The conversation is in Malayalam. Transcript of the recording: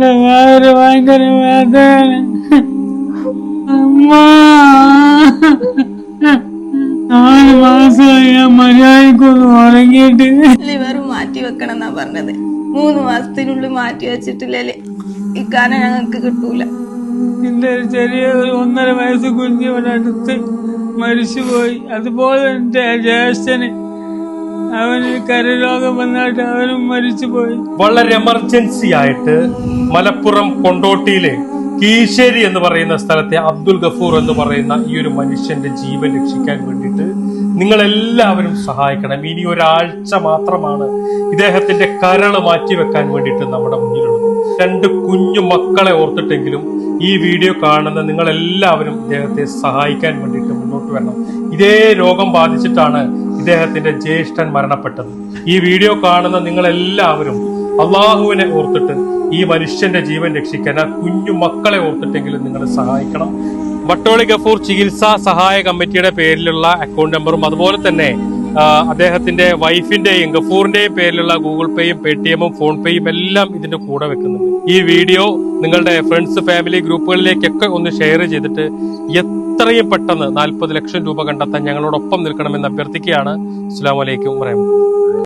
വേറെ ഭയങ്കര വേദന. അമ്മ. നാല് മാസമായി ഞാൻ മര്യാദക്കൊന്ന് ഉറങ്ങിയിട്ട്. ലിവർ മാറ്റി വെക്കണം എന്നാ പറഞ്ഞത്. മൂന്ന് മാസത്തിനുള്ളിൽ മാറ്റി വെച്ചിട്ടില്ലേ ഇക്കാനെ ഞങ്ങൾക്ക് കിട്ടൂല. ഒരു ചെറിയ ഒരു ഒന്നര വയസ്സ് കുഞ്ഞ് ഇവിടെ അടുത്ത് മരിച്ചുപോയി. അതുപോലെ എന്റെ ജ്യേഷ്ഠന് അവന് കരരോഗം വന്നിട്ട് അവനും മരിച്ചുപോയി. വളരെ എമർജൻസി ആയിട്ട് മലപ്പുറം കൊണ്ടോട്ടിയിലെ കീശേരി എന്ന് പറയുന്ന സ്ഥലത്തെ അബ്ദുൽ ഗഫൂർ എന്ന് പറയുന്ന ഈ ഒരു മനുഷ്യന്റെ ജീവൻ രക്ഷിക്കാൻ വേണ്ടിയിട്ട് നിങ്ങൾ എല്ലാവരും സഹായിക്കണം. ഇനി ഒരാഴ്ച മാത്രമാണ് ഇദ്ദേഹത്തിന്റെ കരൾ മാറ്റിവെക്കാൻ വേണ്ടിയിട്ട് നമ്മുടെ മുന്നിലുള്ളത്. രണ്ട് കുഞ്ഞു മക്കളെ ഓർത്തിട്ടെങ്കിലും ഈ വീഡിയോ കാണുന്ന നിങ്ങൾ എല്ലാവരും ഇദ്ദേഹത്തെ സഹായിക്കാൻ വേണ്ടിയിട്ട് മുന്നോട്ട് വരണം. ഇതേ രോഗം ബാധിച്ചിട്ടാണ് ഇദ്ദേഹത്തിന്റെ ജ്യേഷ്ഠൻ മരണപ്പെട്ടത്. ഈ വീഡിയോ കാണുന്ന നിങ്ങളെല്ലാവരും അള്ളാഹുവിനെ ഓർത്തിട്ട് ഈ മനുഷ്യന്റെ ജീവൻ രക്ഷിക്കാൻ ആ കുഞ്ഞു മക്കളെ ഓർത്തിട്ടെങ്കിലും നിങ്ങൾ സഹായിക്കണം. വട്ടോളി ഗഫൂർ ചികിത്സാ സഹായ കമ്മിറ്റിയുടെ പേരിലുള്ള അക്കൗണ്ട് നമ്പറും അതുപോലെ തന്നെ അദ്ദേഹത്തിന്റെ വൈഫിന്റെയും ഗഫൂറിന്റെയും പേരിലുള്ള ഗൂഗിൾ പേയും പേടിഎമ്മും ഫോൺ പേയും എല്ലാം ഇതിന്റെ കൂടെ വെക്കുന്നുണ്ട്. ഈ വീഡിയോ നിങ്ങളുടെ ഫ്രണ്ട്സ് ഫാമിലി ഗ്രൂപ്പുകളിലേക്കൊക്കെ ഒന്ന് ഷെയർ ചെയ്തിട്ട് എത്രയും പെട്ടെന്ന് നാൽപ്പത് ലക്ഷം രൂപ കണ്ടെത്താൻ ഞങ്ങളോടൊപ്പം നിൽക്കണമെന്ന് അഭ്യർത്ഥിക്കുകയാണ്. അസ്സാം വലൈക്കും വരഹമുല്ല